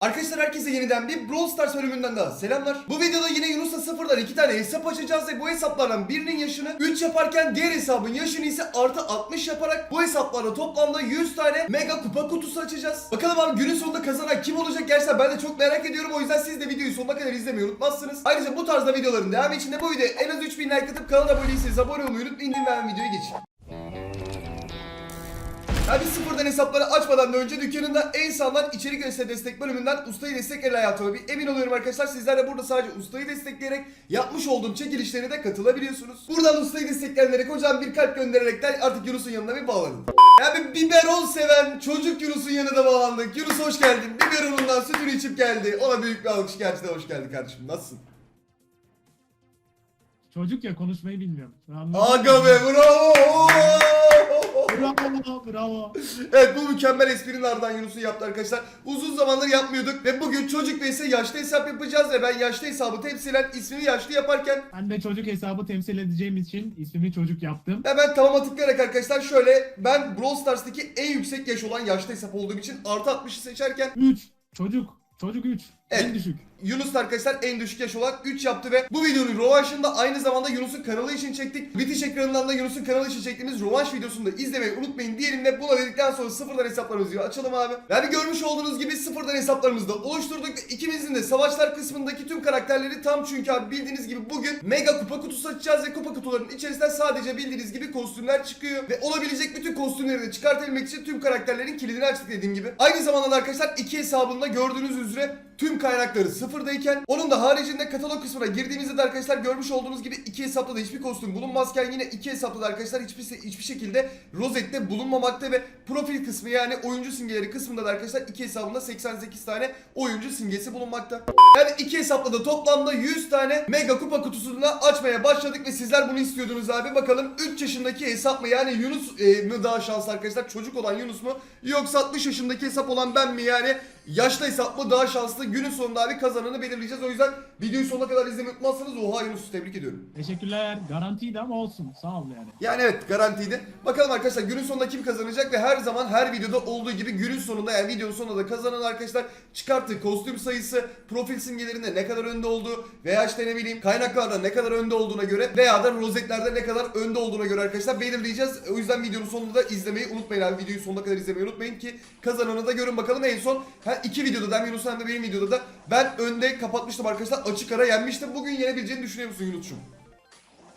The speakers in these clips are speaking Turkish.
Arkadaşlar herkese yeniden bir Brawl Stars bölümünden daha selamlar. Bu videoda yine Yunus'la sıfırdan iki tane hesap açacağız ve bu hesaplardan birinin yaşını 3 yaparken diğer hesabın yaşını ise artı 60 yaparak bu hesaplarla toplamda 100 tane mega kupa kutusu açacağız. Bakalım abi günün sonunda kazanan kim olacak gerçekten ben de çok merak ediyorum o yüzden siz de videoyu sonuna kadar izlemeyi unutmazsınız. Ayrıca bu tarzda videoların devamı için de bu videoya en az 3000 like atıp kanala abone değilseniz abone olmayı unutmayın ve videoya geçeyim. Hadi sıfırdan hesapları açmadan da önce dükkanında en sağlam içerik ve destek bölümünden ustayı destek el hayatı bir emin oluyorum arkadaşlar sizler de burada sadece ustayı destekleyerek yapmış olduğum çekilişlerine de katılabiliyorsunuz. Buradan ustayı destekleyenlere kocaman bir kalp göndererekten artık Yunus'un yanına bir bağlanın. Yani biberon seven çocuk Yunus'un yanına bağlandık. Yunus hoş geldin. Biberonundan sütünü içip geldi. Ona büyük bir alkış gerçekten hoş geldin kardeşim. Nasılsın? Çocuk ya konuşmayı bilmiyorum. Anladın Aga be bravo. Bravo bravo. Evet bu mükemmel esprinin ardından Yunus'un yaptı arkadaşlar. Uzun zamandır yapmıyorduk ve bugün çocuk vs yaşlı hesap yapacağız ve ben yaşlı hesabı temsilen ismini yaşlı yaparken Ben de çocuk hesabı temsil edeceğim için ismimi çocuk yaptım. hemen tamama tıklayarak arkadaşlar şöyle ben Brawl Stars'taki en yüksek yaş olan yaşlı hesap olduğum için artı 60'ı seçerken 3. Çocuk. Çocuk 3. Evet. En düşük. Yunus da arkadaşlar en düşük yaş olan 3 yaptı ve bu videonun rövanşını da aynı zamanda Yunus'un kanalı için çektik. Bitiş ekranından da Yunus'un kanalı için çektiğimiz rövanş videosunu da izlemeyi unutmayın diyelim ve buna dedikten sonra sıfırdan hesaplarımızı açalım abi. Yani görmüş olduğunuz gibi sıfırdan hesaplarımızı da oluşturduk ikimizin de savaşlar kısmındaki tüm karakterleri tam çünkü abi bildiğiniz gibi bugün mega kupa kutusu açacağız ve kupa kutularının içerisinden sadece bildiğiniz gibi kostümler çıkıyor ve olabilecek bütün kostümleri de çıkartabilmek için tüm karakterlerin kilidini açtık dediğim gibi. Aynı zamanda da arkadaşlar iki hesabında gördüğünüz üzere tüm kaynakları sıfırdayken onun da haricinde katalog kısmına girdiğimizde de arkadaşlar görmüş olduğunuz gibi iki hesapta da hiçbir kostüm bulunmazken yine iki hesapta da arkadaşlar hiçbir hiçbir şekilde rozette bulunmamakta ve profil kısmı yani oyuncu simgeleri kısmında da arkadaşlar iki hesabında 88 tane oyuncu simgesi bulunmakta. Yani iki hesapta da toplamda 100 tane mega kupa kutusunu açmaya başladık ve sizler bunu istiyordunuz abi. Bakalım 3 yaşındaki hesap mı yani Yunus e, mu daha şanslı arkadaşlar çocuk olan Yunus mu yoksa 60 yaşındaki hesap olan ben mi yani yaşlı hesap mı daha şanslı günün sonunda abi kazananı belirleyeceğiz. O yüzden videoyu sonuna kadar izlemeyi unutmazsanız oha Yunus tebrik ediyorum. Teşekkürler. Garantiydi ama olsun. Sağ ol yani. Yani evet garantiydi. Bakalım arkadaşlar günün sonunda kim kazanacak ve her zaman her videoda olduğu gibi günün sonunda yani videonun sonunda da kazanan arkadaşlar çıkarttığı kostüm sayısı, profil simgelerinde ne kadar önde olduğu veya işte ne bileyim kaynaklarda ne kadar önde olduğuna göre veya da rozetlerde ne kadar önde olduğuna göre arkadaşlar belirleyeceğiz. O yüzden videonun sonunda da izlemeyi unutmayın abi. Videoyu sonuna kadar izlemeyi unutmayın ki kazananı da görün bakalım en son her iki videoda da hem Yunus hem de benim videoda da ben önde kapatmıştım arkadaşlar açık ara yenmiştim. Bugün yenebileceğini düşünüyor musun Yunus'cum?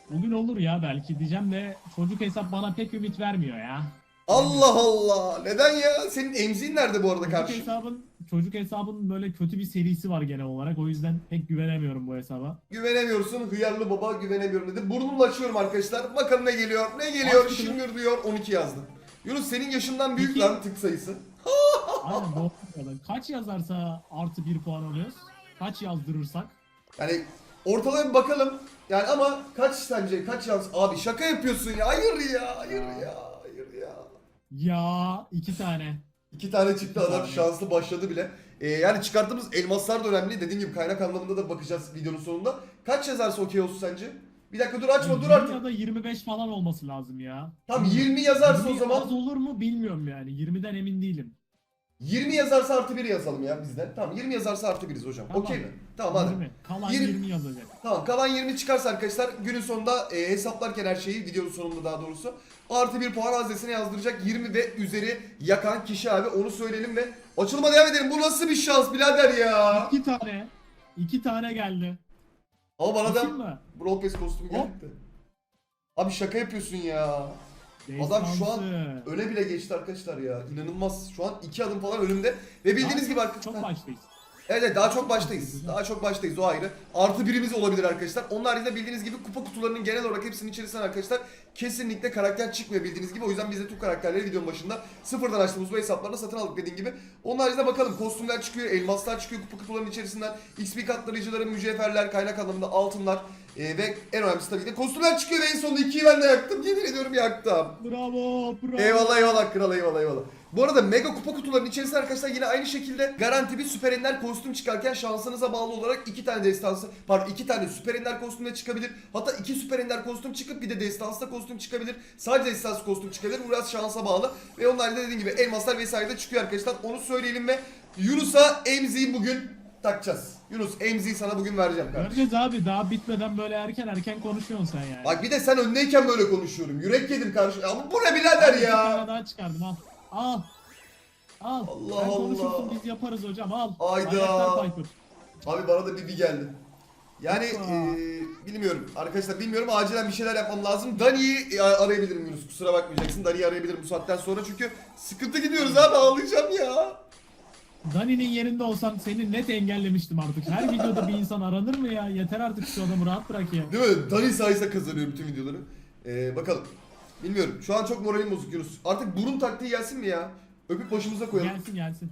Bugün olur ya belki diyeceğim de çocuk hesap bana pek ümit vermiyor ya. Allah Allah. Neden ya? Senin emziğin nerede bu arada Çocuk karşı? hesabın çocuk hesabın böyle kötü bir serisi var genel olarak. O yüzden pek güvenemiyorum bu hesaba. Güvenemiyorsun. Hıyarlı baba güvenemiyorum dedi. Burnumla açıyorum arkadaşlar. Bakalım ne geliyor. Ne geliyor? Aç bakalım. Şıngır diyor. 12 yazdı. Yunus senin yaşından büyük Peki. lan tık sayısı. Aynen doğru. diyorlar. Kaç yazarsa artı bir puan alıyoruz. Kaç yazdırırsak. Yani ortalama bir bakalım. Yani ama kaç sence? Kaç yaz? Abi şaka yapıyorsun ya. Hayır ya. Hayır ya. Hayır ya. Ya iki tane. İki tane çıktı adam şanslı başladı bile. Ee, yani çıkarttığımız elmaslar da önemli. Dediğim gibi kaynak anlamında da bakacağız videonun sonunda. Kaç yazarsa okey olsun sence? Bir dakika dur açma dur 20 artık. Ya da 25 falan olması lazım ya. Tam 20 yazarsa o 20 zaman Az olur mu bilmiyorum yani. 20'den emin değilim. 20 yazarsa artı 1 yazalım ya bizden. Tamam 20 yazarsa artı 1'iz hocam. Tamam. Okey mi? Tamam hadi. 20. Kalan 20. 20 yazacak. Tamam kalan 20 çıkarsa arkadaşlar günün sonunda e, hesaplarken her şeyi videonun sonunda daha doğrusu artı 1 puan haznesine yazdıracak 20 ve üzeri yakan kişi abi onu söyleyelim ve açılıma devam edelim. Bu nasıl bir şans birader ya? İki tane. iki tane geldi. Ama bana da Pass kostümü geldi. Abi şaka yapıyorsun ya. Adam şu an öne bile geçti arkadaşlar ya. İnanılmaz. Şu an 2 adım falan önümde. Ve bildiğiniz Daha gibi arkadaşlar. Çok baştayız. Evet evet, daha çok baştayız. Daha çok baştayız o ayrı. Artı birimiz olabilir arkadaşlar. Onun haricinde bildiğiniz gibi kupa kutularının genel olarak hepsinin içerisinden arkadaşlar kesinlikle karakter çıkmıyor bildiğiniz gibi. O yüzden biz de tüm karakterleri videonun başında sıfırdan açtığımız bu hesaplarla satın aldık dediğim gibi. Onun haricinde bakalım kostümler çıkıyor, elmaslar çıkıyor kupa kutularının içerisinden. XP katlayıcıları, mücevherler, kaynak anlamında altınlar. Ee, ve en önemlisi tabii ki de kostümler çıkıyor ve en sonunda ikiyi ben de yaktım. Yemin ediyorum yaktım. Bravo, bravo. Eyvallah eyvallah kral eyvallah eyvallah. Bu arada mega kupa kutularının içerisinde arkadaşlar yine aynı şekilde garanti bir süper ender kostüm çıkarken şansınıza bağlı olarak iki tane destansı pardon iki tane süper ender kostüm de çıkabilir. Hatta iki süper ender kostüm çıkıp bir de destansı kostüm çıkabilir. Sadece destansı kostüm çıkabilir. Bu biraz şansa bağlı. Ve onun haricinde dediğim gibi elmaslar vesaire de çıkıyor arkadaşlar. Onu söyleyelim ve Yunus'a emziği bugün takacağız. Yunus emziği sana bugün vereceğim kardeşim. Göreceğiz abi daha bitmeden böyle erken erken konuşuyorsun sen yani. Bak bir de sen öndeyken böyle konuşuyorum. Yürek yedim karşı. Ama bu ne birader Bir ya? daha çıkardım al. Al. Al. Allah Sen konuşursun Allah. biz yaparız hocam al. Hayda. Ayaklar Piper. Abi bana da bir bir geldi. Yani Hoppa. eee, bilmiyorum arkadaşlar bilmiyorum acilen bir şeyler yapmam lazım. Dani'yi a- arayabilirim Yunus kusura bakmayacaksın. Dani'yi arayabilirim bu saatten sonra çünkü sıkıntı gidiyoruz abi ağlayacağım ya. Dani'nin yerinde olsam seni net engellemiştim artık. Her videoda bir insan aranır mı ya? Yeter artık şu adamı rahat bırak ya. Değil mi? Dani sayesinde kazanıyor bütün videoları. Eee, bakalım. Bilmiyorum. Şu an çok moralim bozuk Yunus. Artık burun taktiği gelsin mi ya? Öpüp başımıza koyalım. Gelsin gelsin.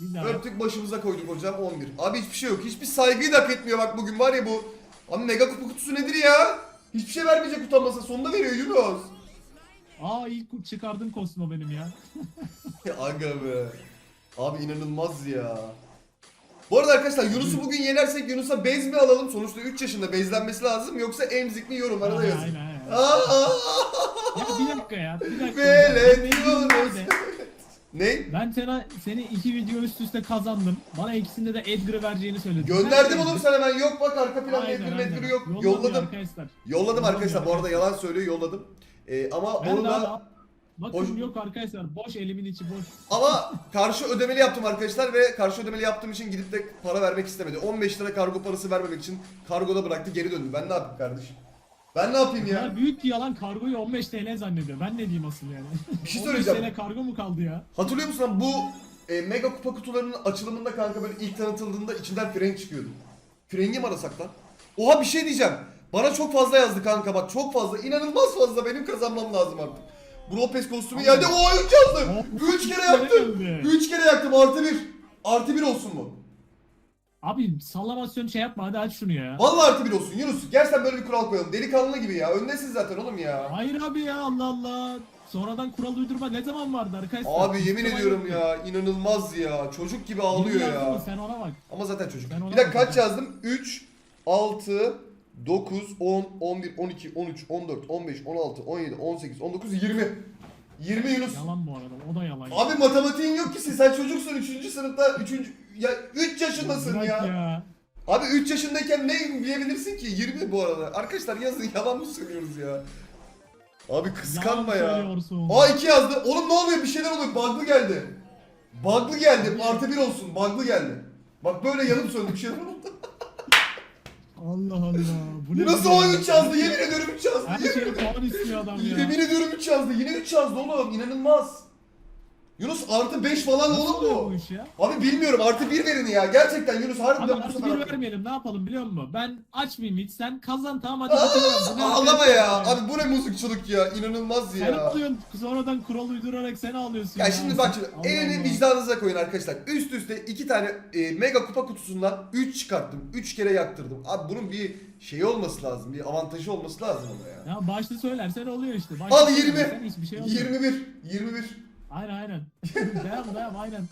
Bir daha. Öptük başımıza koyduk hocam 11. Abi hiçbir şey yok. Hiçbir saygıyı da hak etmiyor bak bugün var ya bu. Abi mega kupa kutusu nedir ya? Hiçbir şey vermeyecek utanmasa sonunda veriyor Yunus. Aa ilk çıkardığım kostüm o benim ya. Aga be. Abi inanılmaz ya. Bu arada arkadaşlar Yunus'u bugün yenersek Yunus'a bez mi alalım? Sonuçta 3 yaşında bezlenmesi lazım yoksa emzik mi yorumlara da Aynen, yazın. aynen! Ya bir dakika ya. Bir dakika. Velet Yunus. Ne? Ben sana seni iki video üst üste kazandım. Bana ikisinde de Edgar'ı vereceğini söyledin. Gönderdim oğlum sana ben yok bak arka planda Aynen, Edgar aynen. Medgar yok. Yolladı Yolladım. Arkadaşlar. Yolladım Yolladı arkadaşlar bu arada yalan söylüyor yolladım. Ee, ama Ben onu da abi- Bakın Boş- yok arkadaşlar. Boş elimin içi boş. Ama karşı ödemeli yaptım arkadaşlar ve karşı ödemeli yaptığım için gidip de para vermek istemedi. 15 lira kargo parası vermemek için kargoda bıraktı geri döndü. Ben ne yapayım kardeşim? Ben ne yapayım Ya. ya? büyük bir yalan kargoyu 15 TL zannediyor. Ben ne diyeyim asıl yani. Bir şey 15 söyleyeceğim. TL kargo mu kaldı ya? Hatırlıyor musun lan bu e, mega kupa kutularının açılımında kanka böyle ilk tanıtıldığında içinden frenk çıkıyordu. Frengi mi arasak lan? Oha bir şey diyeceğim. Bana çok fazla yazdı kanka bak çok fazla. inanılmaz fazla benim kazanmam lazım artık. Bu Lopez kostümü geldi. Oha 3 yazdı. 3 kere yaktım. geldi. 3 kere yaktım artı 1. Artı 1 olsun bu. Abi sallamasyon şey yapma hadi aç şunu ya. Vallahi artı bir olsun Yunus. Gerçekten böyle bir kural koyalım. Delikanlı gibi ya. Öndesin zaten oğlum ya. Hayır abi ya Allah Allah. Sonradan kural uydurma ne zaman vardı arkadaşlar? Abi yemin zaman ediyorum yoktu. ya. inanılmaz ya. Çocuk gibi ağlıyor ya. Sen ona bak. Ama zaten çocuk. Ben ona Bir dakika kaç bakacağım. yazdım? 3, 6, 9, 10, 11, 12, 13, 14, 15, 16, 17, 18, 19, 20. 20 Yunus. Yalan bu arada o da yalan. Abi matematiğin yok ki sen çocuksun 3. sınıfta 3. ya 3 yaşındasın Bırak ya. Abi 3 yaşındayken ne bilebilirsin ki? 20 bu arada. Arkadaşlar yazın yalan mı söylüyoruz ya? Abi kıskanma ya. Aa 2 yazdı. Oğlum ne oluyor? Bir şeyler oluyor. Bug'lı geldi. Bug'lı geldi. Artı 1 olsun. Bug'lı geldi. Bak böyle yanıp söndü bir şeyler oldu. Allah Allah. Bu ne Nasıl o ya? 3 yazdı? Yemin ediyorum 3 yazdı. Her şeyi puan istiyor adam ya. yemin ediyorum 3 yazdı. Yine 3 yazdı oğlum. İnanılmaz. Yunus artı 5 falan Nasıl oğlum oluyor bu. bu iş ya? Abi bilmiyorum artı 1 verin ya. Gerçekten Yunus Abi harbiden bu artık sefer bir haklı. vermeyelim ne yapalım biliyor musun? Ben açmayayım hiç sen kazan tamam hadi. Aa, bakalım. Ağlama ya. Abi bu ne muzikçılık ya. İnanılmaz Sen ya. alıyorsun sonradan kural uydurarak sen ağlıyorsun Ya şimdi bak şimdi Allah elini Allah. vicdanınıza koyun arkadaşlar. Üst üste iki tane e, mega kupa kutusundan 3 çıkarttım. 3 kere yaktırdım. Abi bunun bir şeyi olması lazım. Bir avantajı olması lazım ama ya. Ya başta söylersen oluyor işte. Başta Al söylersen 20. Hiçbir şey olmuyor. 21. 21. Aynen aynen. devam devam aynen.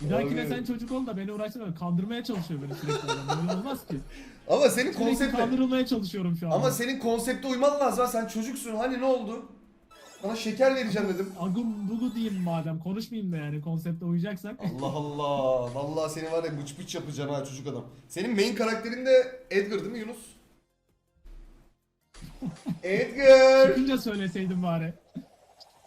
Bir dahakine sen çocuk ol da beni uğraştırma. Kandırmaya çalışıyor beni sürekli. adam. Böyle olmaz ki. Ama senin Sürekli konsepte kandırılmaya çalışıyorum şu an. ama senin konsepte uyman lazım. ha. Sen çocuksun. Hani ne oldu? Sana şeker vereceğim dedim. Agum bugu diyeyim madem. Konuşmayayım da yani konsepte uyacaksak. Allah Allah. Vallahi seni var ya bıç bıç yapacağım ha çocuk adam. Senin main karakterin de Edgar değil mi Yunus? Edgar. Çıkınca söyleseydim bari.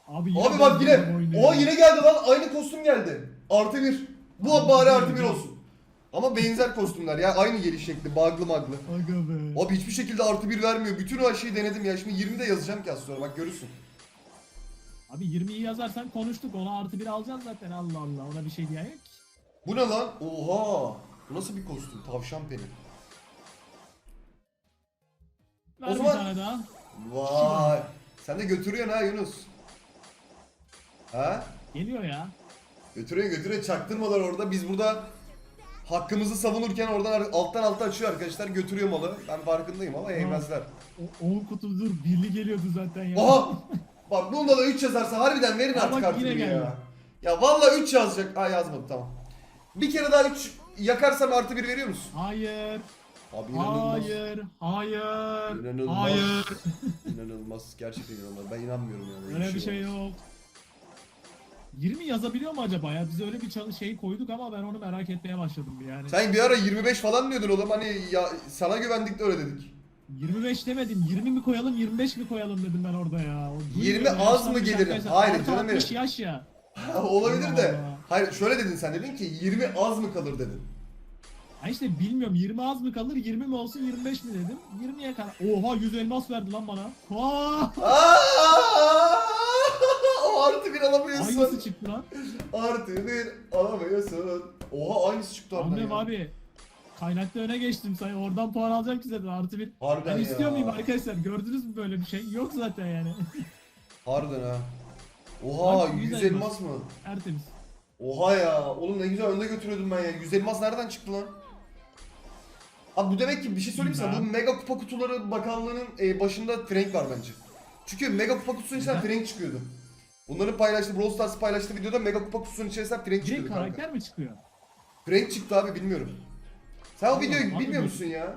Abi, Abi bak yine. benziyor bu oyunu O ya. yine geldi lan. Aynı kostüm geldi. Artı bir. Bu bari artı bir olsun. Ama benzer kostümler ya. Aynı geliş şekli. Baglı maglı. Aga be. Abi hiçbir şekilde artı bir vermiyor. Bütün o şeyi denedim ya. Şimdi 20 de yazacağım ki az sonra. Bak görürsün. Abi 20'yi yazarsan konuştuk. Ona artı bir alacaksın zaten. Allah Allah. Ona bir şey diyen yok ki. Bu ne lan? Oha. Bu nasıl bir kostüm? Tavşan peni. Ver O bir zaman- tane daha. Vay. Sen de götürüyorsun ha Yunus. Ha? Geliyor ya. Götürüyor götürüyor. Çaktırmalar orada. Biz burada hakkımızı savunurken oradan alttan alta açıyor arkadaşlar. Götürüyor malı. Ben farkındayım ama yemezler. O 10 kutudur. Birli geliyordu zaten ya. Oha! Bak bunda da 3 yazarsa harbiden verin Ha artık bak, artık ya. geldi. Ya vallahi 3 yazacak. Aa yazmadı tamam. Bir kere daha 3 yakarsam artı 1 veriyor musun? Hayır. Abi inanılmaz. Hayır. Hayır. İnanılmaz. Hayır. İnanılmaz. Gerçekten inanılmaz. Ben inanmıyorum yani. Öyle bir şey yok. 20 yazabiliyor mu acaba ya? Biz öyle bir şey koyduk ama ben onu merak etmeye başladım yani. Sen bir ara 25 falan diyordun oğlum hani ya sana güvendik de öyle dedik. 25 demedim. 20 mi koyalım 25 mi koyalım dedim ben orada ya. O 20 duymuyorum, az mı gelir? Hayır canım 60 benim. yaş ya. Olabilir de. Hayır şöyle dedin sen dedin ki 20 az mı kalır dedin. Ha işte bilmiyorum 20 az mı kalır 20 mi olsun 25 mi dedim. 20'ye kadar. Oha 100 elmas verdi lan bana. Aa! Bir Hangisi alamıyorsun. çıktı lan? Artı bir alamıyorsun. Oha aynısı çıktı Annem ya. abi. Kaynakta öne geçtim sen oradan puan alacağım ki zaten artı bir. Harbiden Ben ya. istiyor muyum arkadaşlar? Gördünüz mü böyle bir şey? Yok zaten yani. Harbiden ha. Oha Bak, 100 yüz elmas mı? Tertemiz. Oha ya. Oğlum ne güzel önde götürüyordum ben ya. 100 elmas nereden çıktı lan? Abi bu demek ki bir şey söyleyeyim sana. Bu mega kupa kutuları bakanlığının e, başında Frank var bence. Çünkü mega kupa kutusunun içinden Neden? Frank çıkıyordu. Bunların paylaştığı Brawl Stars paylaştığı videoda mega kupa kutusunun içerisinden Frank Direkt çıkıyordu kanka. karakter mi çıkıyor? Frank çıktı abi bilmiyorum. Sen o videoyu bilmiyor bu- musun ya?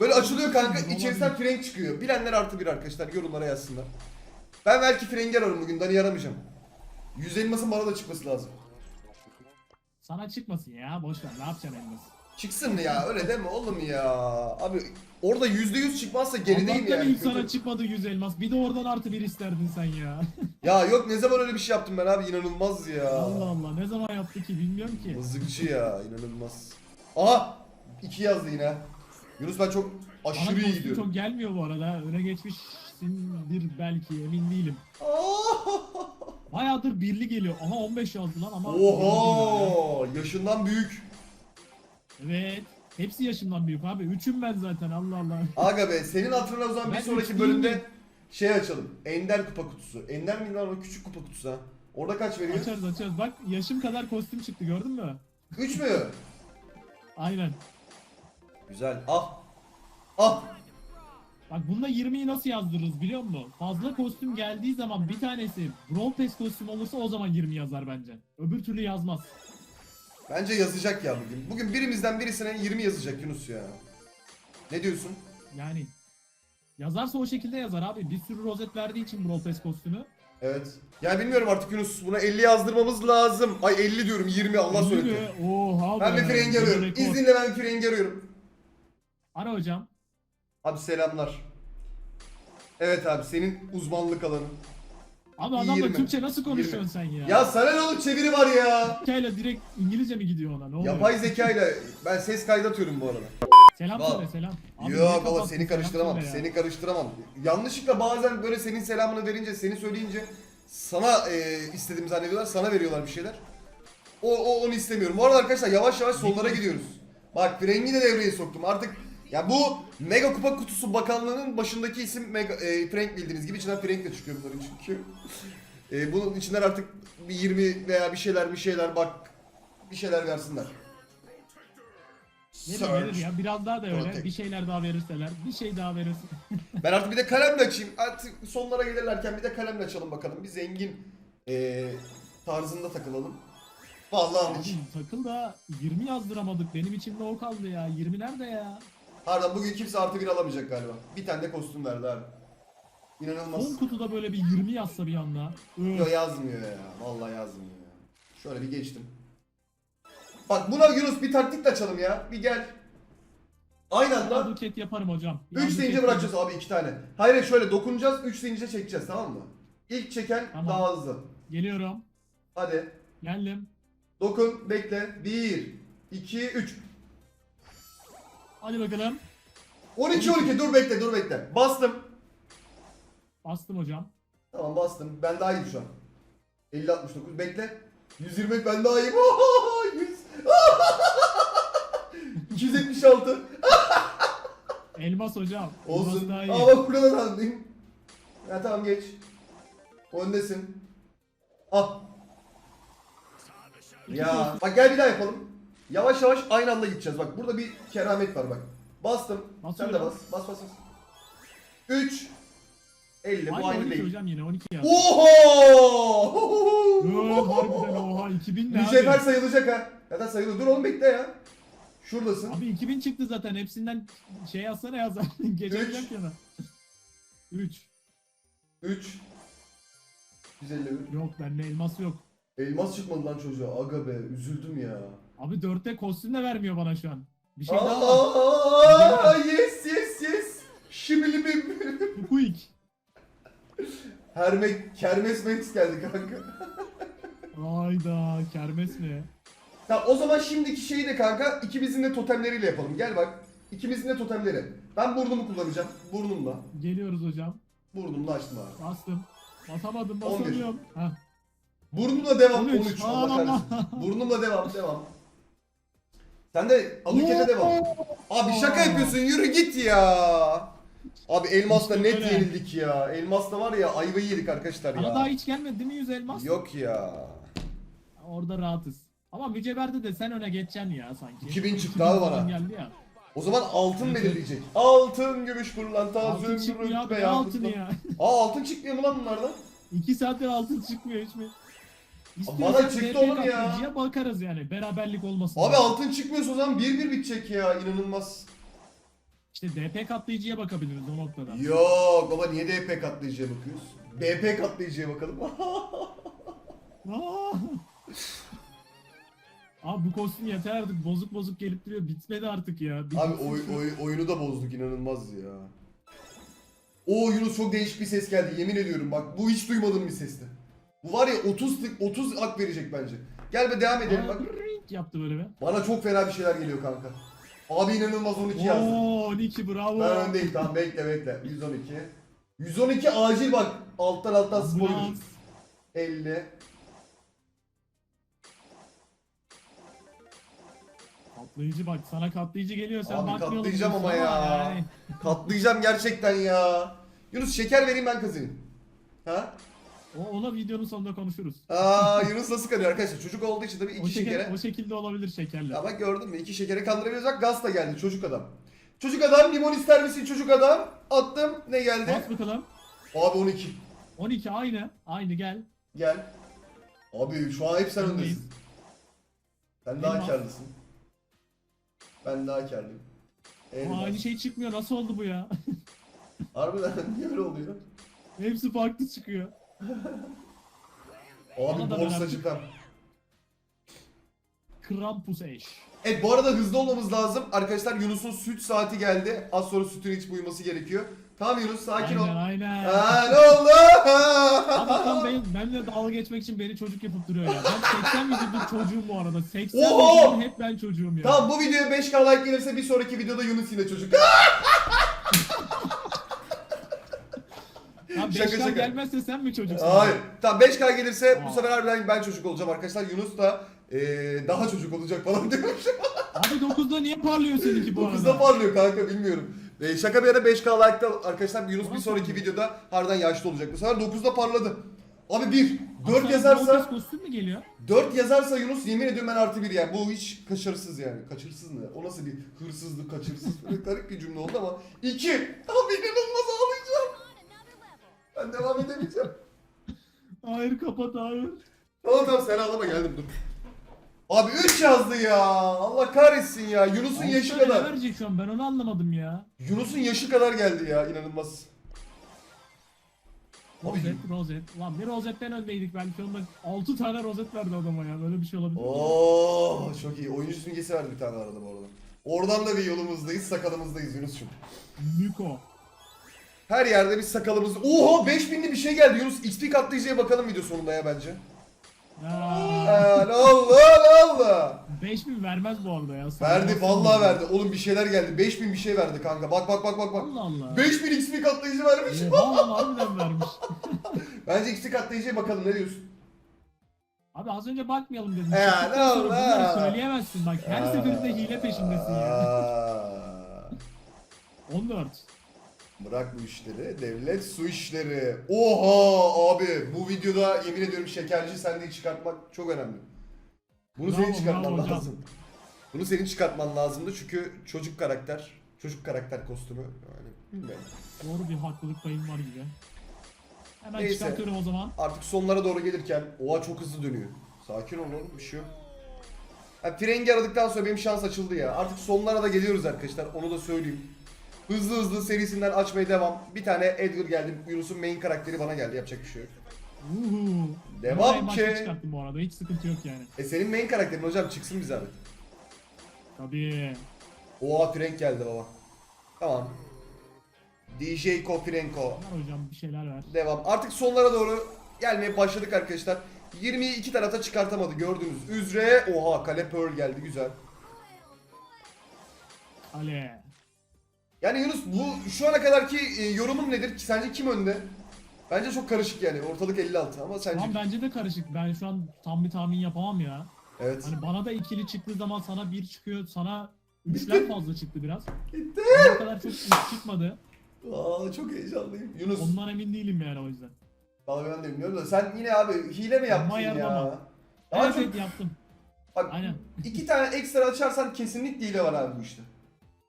Böyle açılıyor kanka içerisinden Frank çıkıyor. Bilenler artı bir arkadaşlar yorumlara yazsınlar. Ben belki Frank'i ararım bugün Dani aramayacağım. 100 elmasın bana da çıkması lazım. Sana çıkmasın ya boş ver ne yapacaksın elmas. Çıksın ya öyle deme oğlum ya. Abi orada %100 çıkmazsa gerideyim Allah'tan yani. ilk sana Kötü. çıkmadı 100 elmas. Bir de oradan artı bir isterdin sen ya. Ya yok ne zaman öyle bir şey yaptım ben abi inanılmaz ya. Allah Allah ne zaman yaptı ki bilmiyorum ki. Mızıkçı ya inanılmaz. Aha! 2 yazdı yine. Yunus ben çok aşırı iyi gidiyorum. çok gelmiyor bu arada. Öne geçmişsindir belki emin değilim. Bayağıdır birli geliyor. Aha 15 yazdı lan ama. Oha! Yaşından büyük. Evet. Hepsi yaşımdan büyük abi. Üçüm ben zaten Allah Allah. Aga be senin hatırına o zaman bir Ben sonraki üç bölümde değilim. şey açalım. Ender kupa kutusu. Ender mi lan o küçük kupa kutusu ha? Orada kaç veriyor? Açarız açarız. Bak yaşım kadar kostüm çıktı gördün mü? 3 mü? Aynen. Güzel. Ah. Ah. Bak bunda 20'yi nasıl yazdırırız biliyor musun? Fazla kostüm geldiği zaman bir tanesi Brawl Pass kostüm olursa o zaman 20 yazar bence. Öbür türlü yazmaz. Bence yazacak ya bugün. Bugün birimizden birisine 20 yazacak Yunus ya. Ne diyorsun? Yani yazarsa o şekilde yazar abi. Bir sürü rozet verdiği için Brawl Pass kostümü. Evet. Ya bilmiyorum artık Yunus. Buna 50 yazdırmamız lazım. Ay 50 diyorum 20 Allah söyledi. Oha Ben be, bir frengi arıyorum. rekor. İzninle ben bir frengi arıyorum. Ara hocam. Abi selamlar. Evet abi senin uzmanlık alanın. Abi adamla 20. Türkçe nasıl konuşuyorsun sen ya? Ya sana ne oğlum çeviri var ya. Zekayla direkt İngilizce mi gidiyor ona? Ne oluyor? Yapay zekayla ben ses kaydı atıyorum bu arada. Selam Bak. söyle selam. Abi niye Yok baba kapattın? seni Selam karıştıramam. söyle ya. Seni karıştıramam. Yanlışlıkla bazen böyle senin selamını verince, seni söyleyince sana e, istediğimi zannediyorlar. Sana veriyorlar bir şeyler. O, o onu istemiyorum. Bu arada arkadaşlar yavaş yavaş sonlara gidiyoruz. Bak Frengi de devreye soktum. Artık ya bu Mega Kupa Kutusu Bakanlığı'nın başındaki isim Mega, e, Frank bildiğiniz gibi içinden Frank de çıkıyor bunların çünkü. E, bunun içinden artık bir 20 veya bir şeyler bir şeyler bak bir şeyler versinler. Verir verir ya biraz daha da öyle. Protect. Bir şeyler daha verirseler. Bir şey daha verirsin. Ben artık bir de kalemle açayım. Artık sonlara gelirlerken bir de kalemle açalım bakalım. Bir zengin eee tarzında takılalım. Vallahi Abi takıl da 20 yazdıramadık. Benim içimde o kaldı ya. 20 nerede ya? Harbiden bugün kimse artı bir alamayacak galiba. Bir tane de kostüm verdi abi. İnanılmaz. Son kutuda böyle bir 20 yazsa bir anda. Öf. Yo yazmıyor ya. Vallahi yazmıyor ya. Şöyle bir geçtim. Bak buna Yunus bir taktik de açalım ya. Bir gel. Aynı anda Duket yaparım hocam. 3 deyince bırakacağız abi iki tane. Hayır şöyle dokunacağız 3 deyince çekeceğiz tamam mı? İlk çeken Tamam. daha hızlı. Geliyorum. Hadi. Geldim. Dokun, bekle. 1, 2, 3. Hadi bakalım. 12, 12. Dur bekle, dur bekle. Bastım. Bastım hocam. Tamam bastım. Ben daha iyiyim şu an. 50, 69. Bekle. 120 ben daha iyiyim. Oho, 100. 276. Elmas hocam. Elmas Olsun. iyi. Ama bak burada da dandayım. Ya tamam geç. Öndesin. Al. İki Ya bak gel bir daha yapalım. Yavaş yavaş aynı anda gideceğiz. Bak burada bir keramet var bak. Bastım. Sen de bas. Bas bas bas. 3 50 bu Aynı aynı 12 değil. hocam yine 12 yaz. Oho! Öf, harbiden oha 2000 ne Mücevher abi? sayılacak ha. Ya da sayılır. Dur oğlum bekle ya. Şuradasın. Abi 2000 çıktı zaten hepsinden şey yazsana. Geçebileceğim Üç. yana. 3. 3 151. Yok bende elmas yok. Elmas çıkmadı lan çocuğa. Aga be üzüldüm ya. Abi dörtte kostüm de vermiyor bana şu an. Bir şey daha var. Aa, yes yes yes. Şimili bim. Quick. Herme, kermes Max geldi kanka. Hayda kermes mi? Ya o zaman şimdiki şeyi de kanka ikimizin de totemleriyle yapalım. Gel bak. İkimizin de totemleri. Ben burnumu kullanacağım. Burnumla. Geliyoruz hocam. Burnumla açtım abi. Bastım. Basamadım 11. basamıyorum. Heh. Burnumla devam. 13. 13. Allah kahretsin. Burnumla devam. Devam. Sen de Aluke'de devam. Abi şaka yapıyorsun. Yürü git ya. Abi Elmas'la net böyle. yenildik ya. Elmas'la var ya ayvayı yedik arkadaşlar Bana daha ya. hiç gelmedi değil mi yüz elmas? Yok ya. Orada rahatız. Ama mücevherde de sen öne geçeceksin ya sanki. 2000 çıktı 2000 abi bana. geldi ya. O zaman altın Evet. belirleyecek. Altın, gümüş, pırlanta, Altın çıkmıyor zümrüt, abi ne beyaz. altını ya. Aa altın çıkmıyor mu lan bunlardan? 2 saattir altın çıkmıyor hiç mi? Bana çıktı oğlum ya. kaplayıcıya bakarız yani beraberlik olmasın. Abi altın çıkmıyorsa o zaman 1-1 bitecek ya inanılmaz. İşte DP katlayıcıya bakabiliriz o noktada. Yok baba niye DP katlayıcıya bakıyoruz? BP katlayıcıya bakalım. Aa! Abi bu kostüm yeter artık bozuk bozuk gelip duruyor bitmedi artık ya. Bir Abi bitsin oy, şu- oy, oyunu da bozduk inanılmaz ya. Oo Yunus çok değişik bir ses geldi yemin ediyorum bak bu hiç duymadığım bir sesti. Bu var ya 30 tık 30 ak verecek bence. Gel be devam edelim bak. ring yaptı böyle be. Bana çok fena bir şeyler geliyor kanka. Abi inanılmaz 12 yazdı. Oo 12 bravo. Ben öndeyim tamam bekle bekle. 112. 112 acil bak. Alttan alttan Ambulans. gücü. 50. Katlayıcı bak sana katlayıcı geliyor sen Abi katlayacağım ama ya. yani. Katlayacağım gerçekten ya. Yunus şeker vereyim ben kazanayım. Ha? O, ona videonun sonunda konuşuruz. Aa Yunus nasıl kanıyor arkadaşlar? Çocuk olduğu için tabii O, iki şeker, şekere. o şekilde olabilir şekerle. Bak gördün mü? İki şekere kandırabiliyoruz. Bak gaz da geldi çocuk adam. Çocuk adam limon ister misin çocuk adam? Attım. Ne geldi? Bas bakalım. Abi 12. 12 aynı. Aynı gel. Gel. Abi şu an hep sen öndesin. Sen daha karlısın. Ben daha karlıyım. Ama aynı şey çıkmıyor. Nasıl oldu bu ya? Harbiden niye öyle oluyor? Hepsi farklı çıkıyor. Bana Abi da borsacı tam. Krampus eş. Evet bu arada hızlı olmamız lazım. Arkadaşlar Yunus'un süt saati geldi. Az sonra sütün iç uyuması gerekiyor. Tamam Yunus sakin Aynen ol. aynen. Aa, ne oldu? Adam ben, benimle dalga geçmek için beni çocuk yapıp duruyor ya. Ben 80 videodur çocuğum bu arada. 80 Oho! videodur hep ben çocuğum ya. tamam bu videoya 5k like gelirse bir sonraki videoda Yunus yine çocuk. 5K Şaka, şaka. gelmezse sen mi çocuksun? Hayır. Tamam 5k gelirse bu Aa. sefer harbiden ben çocuk olacağım arkadaşlar. Yunus da eee, daha çocuk olacak falan diyormuş. Abi 9'da niye parlıyor seninki bu 9'da arada? parlıyor kanka bilmiyorum. E, şaka bir yana 5k like'da arkadaşlar Yunus bir sonraki videoda harbiden yaşlı olacak. Bu sefer 9'da parladı. Abi 1. 4 Sana yazarsa kostüm mü geliyor? 4 yazarsa Yunus yemin ediyorum ben artı bir yani. Bu hiç kaçırsız yani. Kaçırsız ne? O nasıl bir hırsızlık, kaçırsız? Böyle garip bir cümle oldu ama. 2. Abi. Ben devam edemeyeceğim. Hayır kapat hayır. Tamam tamam sen ağlama geldim dur. Abi 3 yazdı ya. Allah kahretsin ya. Yunus'un yaşı Altı tane kadar. ne verecek şu an ben onu anlamadım ya. Yunus'un yaşı kadar geldi ya. inanılmaz. Abi- Rozet, rozet. Lan bir rozetten öndeydik belki onda 6 tane rozet verdi adama ya. Böyle bir şey olabilir mi? Oo çok iyi. Oyuncu simgesi verdi bir tane arada bu arada. Oradan da bir yolumuzdayız, sakalımızdayız Yunus'cum. Niko. Her yerde bir sakalımız... Oha 5000'li bir şey geldi Yunus. XP katlayıcıya bakalım video sonunda ya bence. Aa, ne oldu? 5000 vermez bu arada ya. Sana Verdi baksana. vallahi verdi. Oğlum bir şeyler geldi. 5000 bir şey verdi kanka. Bak bak bak bak bak. Allah Allah. 5000 XP katlayıcı vermiş. Oha harbiden vermiş. Bence XP katlayıcıya bakalım ne diyorsun? Abi az önce bakmayalım dedim. Ya, Çıktıktan ne sonra oldu bunları söyleyemezsin bak. Her seferinde hile peşindesin ya. Aa. 14. Bırak bu işleri. Devlet su işleri. Oha abi bu videoda yemin ediyorum şekerci sendeyi çıkartmak çok önemli. Bunu senin çıkartman lazım. Bunu senin çıkartman lazımdı çünkü çocuk karakter, çocuk karakter kostümü. Yani bilmiyorum. Doğru bir haklılık payım var gibi. Hemen Neyse. çıkartıyorum o zaman. Artık sonlara doğru gelirken oha çok hızlı dönüyor. Sakin ol oğlum bir şey yok. Ha, frengi aradıktan sonra benim şans açıldı ya. Artık sonlara da geliyoruz arkadaşlar. Onu da söyleyeyim. Hızlı hızlı serisinden açmaya devam. Bir tane Edgar geldi. Yunus'un main karakteri bana geldi. Yapacak bir şey yok. Devam ki. çıkarttım bu arada hiç sıkıntı yok yani. E senin main karakterin hocam çıksın bize abi. Tabii. Oha Frank geldi baba. Tamam. DJ Kofirenko. Ver hocam bir şeyler ver. Devam. Artık sonlara doğru gelmeye başladık arkadaşlar. 20'yi iki tarafta çıkartamadı gördüğünüz üzere. Oha kale Pearl geldi güzel. Ale. Yani Yunus bu şu ana kadarki e, yorumun nedir? Sence kim önde? Bence çok karışık yani. Ortalık 56 ama sence... Tamam bence de karışık. Ben şu an tam bir tahmin yapamam ya. Evet. Hani bana da ikili çıktığı zaman sana bir çıkıyor, sana üçler fazla çıktı biraz. Gitti. O kadar çok üç çıkmadı. Aa çok heyecanlıyım. Yunus. Ondan emin değilim yani o yüzden. Vallahi ben de bilmiyorum da sen yine abi hile mi yaptın Ama ya? yarlama. Daha Evet çok evet yaptım. bak Aynen. iki tane ekstra açarsan kesinlikle hile var abi bu işte.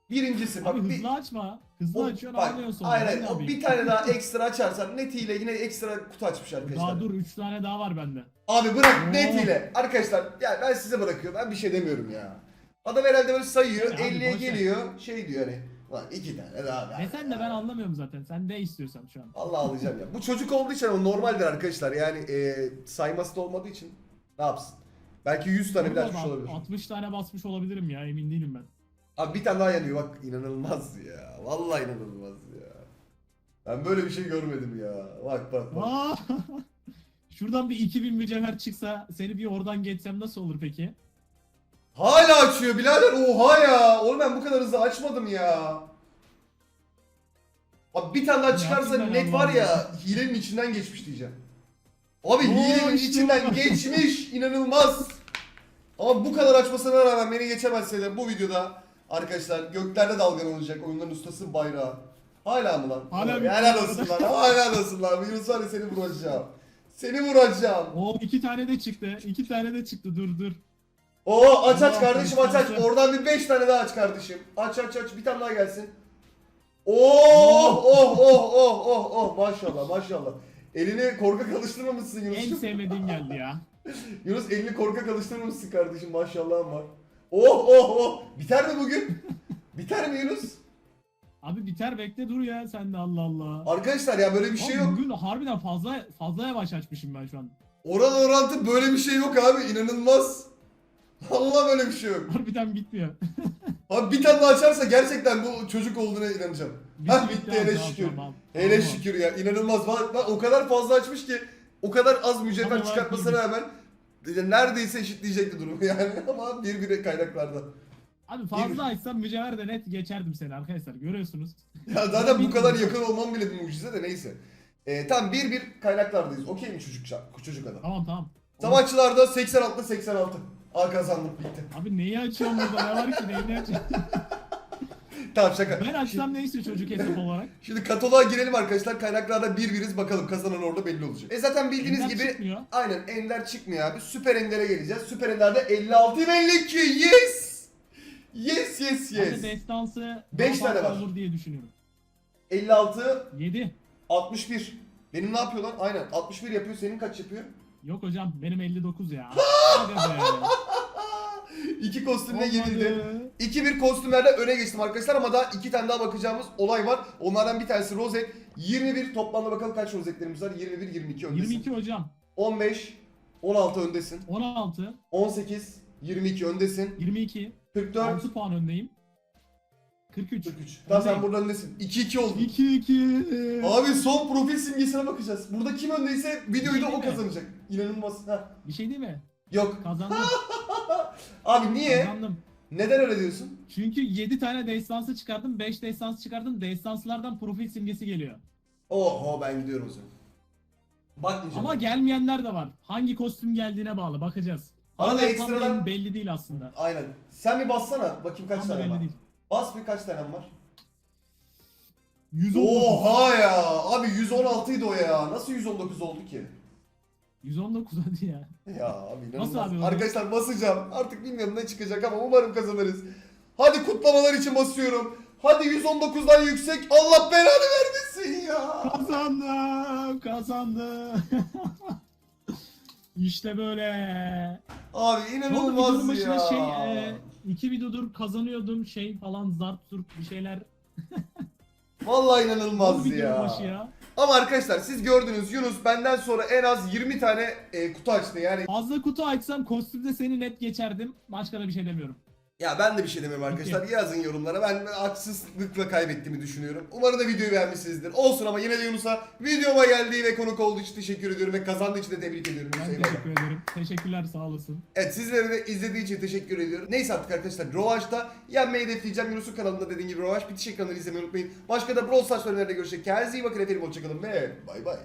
Birincisi bak Abi bir, hızlı açma. Hızlı o, açıyorsun bak, anlıyorsun sonra. aynen Hadi o abi. bir tane daha ekstra açarsan net hile yine ekstra kutu açmış arkadaşlar. Daha dur 3 tane daha var bende. Abi bırak Oo. net hile. Arkadaşlar ya ben size bırakıyorum. Ben bir şey demiyorum ya. Adam herhalde böyle sayıyor. Abi, 50'ye boş ver. geliyor. Şey diyor hani. Lan iki tane daha ver. Ne sen de ben anlamıyorum zaten. Sen ne istiyorsan şu an. Allah alacağım ya. Bu çocuk olduğu için o normaldir arkadaşlar. Yani e, sayması da olmadığı için ne yapsın? Belki 100 tane bile açmış olabilir. 60 tane basmış olabilirim ya emin değilim ben. Abi bir tane daha yanıyor bak inanılmaz ya. Vallahi inanılmaz ya. Ben böyle bir şey görmedim ya. Bak bak bak. Aa! Şuradan bir 2000 mücevher çıksa seni bir oradan geçsem nasıl olur peki? Hala açıyor birader oha ya. Oğlum ben bu kadar hızlı açmadım ya. Abi bir tane daha çıkarsa Gerçekten net var ya hilenin içinden geçmiş diyeceğim. Abi Oo, hilenin işte içinden bu. geçmiş inanılmaz. Ama bu kadar açmasına rağmen beni geçemezse de bu videoda arkadaşlar göklerde dalgalanacak oyunların ustası bayrağı. Hala mı lan? Hala Ya helal olsun lan. Helal olsun lan. Yunus var ya seni vuracağım. Seni vuracağım. Oo iki tane de çıktı. iki tane de çıktı dur dur. Oo aç aç kardeşim aç aç. Oradan bir 5 tane daha aç kardeşim. Aç aç aç bir tane daha gelsin. Oh oh oh oh oh oh maşallah maşallah. Elini korkak alıştırmamışsın En Yunus. sevmediğim geldi ya. Yunus elini korkak alıştırmamışsın kardeşim maşallahın var. Oh oh oh. Biter mi bugün? Biter mi Yunus? Abi biter bekle dur ya sen de Allah Allah. Arkadaşlar ya böyle bir şey Oğlum yok. Bugün harbiden fazla fazla yavaş açmışım ben şu an. Oran orantı böyle bir şey yok abi inanılmaz. Allah böyle bir şey yok. Harbiden bitmiyor. Abi bir tane daha açarsa gerçekten bu çocuk olduğuna inanacağım. Ha Bitti, bitti bitti, hele tamam, şükür. tamam. Hele Tamam. şükür ya inanılmaz. Bak, bak o kadar fazla açmış ki o kadar az mücevher çıkartmasına rağmen neredeyse eşitleyecekti durumu yani ama bir bire kaynaklarda. Abi fazla açsam mücevher de net geçerdim seni arkadaşlar görüyorsunuz. Ya zaten bu kadar yakın olmam bile bir mucize de neyse. Ee, tam bir bir kaynaklardayız. Okey mi çocuk çocuk adam? Tamam tamam. Savaşçılarda 86 86. A kazandık bitti. Abi neyi açıyorum burada ne var ki neyini açıyorum. Tamam şaka. Ben açsam ne istiyor çocuk hesap olarak? Şimdi kataloğa girelim arkadaşlar. Kaynaklarda bir biriz bakalım kazanan orada belli olacak. E zaten bildiğiniz Ender gibi çıkmıyor. aynen ender çıkmıyor abi. Süper endere geleceğiz. Süper enderde 56 52 yes. Yes yes yes. destansı Beş daha tane fazla var. olur diye düşünüyorum. 56 7. 61. Benim ne yapıyor lan? Aynen 61 yapıyor. Senin kaç yapıyor? Yok hocam benim 59 ya. Hadi be. İki kostümle yenildi. Olmadı. 2-1 kostümlerle öne geçtim arkadaşlar ama daha iki tane daha bakacağımız olay var. Onlardan bir tanesi rozet. 21 toplamda bakalım kaç rozetlerimiz var? 21 22 öndesin. 22 hocam. 15 16 öndesin. 16. 18 22 öndesin. 22. 44 6 puan öndeyim. 43. 43. Tamam sen burada öndesin. 2-2 oldu. 2 2. Abi son profil simgesine bakacağız. Burada kim öndeyse videoyu da o kazanacak. İnanılmaz. Ha. Bir şey değil mi? Yok. Kazandım. Abi niye? Kazandım. Neden öyle diyorsun? Çünkü 7 tane destansı çıkardım, 5 destansı çıkardım. Destanslardan profil simgesi geliyor. Oho ben gidiyorum o zaman. Bakmayacağım. Ama gelmeyenler de var. Hangi kostüm geldiğine bağlı bakacağız. Bana da Hala tam ekstradan- belli değil aslında. Aynen. Sen bir bassana. Bakayım kaç Tam da tane belli var. değil. Bas bir kaç tane var. 119. Oha ya. Abi 116 idi o ya. Nasıl 119 oldu ki? 119 hadi ya. Ya abi inanılmaz. Nasıl abi o? Arkadaşlar basacağım. Artık bilmiyorum ne çıkacak ama umarım kazanırız. Hadi kutlamalar için basıyorum. Hadi 119'dan yüksek. Allah belanı vermesin ya. Kazandım, kazandım. işte böyle. Abi inanılmaz başına ya. şey, e, iki videodur kazanıyordum şey falan zart zurt bir şeyler. Vallahi inanılmaz ya. ya? Ama arkadaşlar siz gördünüz Yunus benden sonra en az 20 tane e, kutu açtı. Yani Fazla kutu açsam kostümde seni net geçerdim. Başka da bir şey demiyorum. Ya ben de bir şey demiyorum arkadaşlar. Yazın yorumlara. Ben haksızlıkla kaybettiğimi düşünüyorum. Umarım da videoyu beğenmişsinizdir. Olsun ama yine de Yunus'a videoma geldiği ve konuk olduğu için teşekkür ediyorum ve kazandığı için de tebrik ediyorum. Ben teşekkür ederim. Teşekkürler sağ olasın. Evet sizlere de izlediği için teşekkür ediyorum. Neyse artık arkadaşlar Rövanş'ta yenmeyi hedefleyeceğim. Yunus'un kanalında dediğim gibi Rövanş bitiş ekranları izlemeyi unutmayın. Başka da Brawl Stars bölümlerinde görüşecek. Kendinize iyi bakın efendim. Hoşçakalın ve bay bay.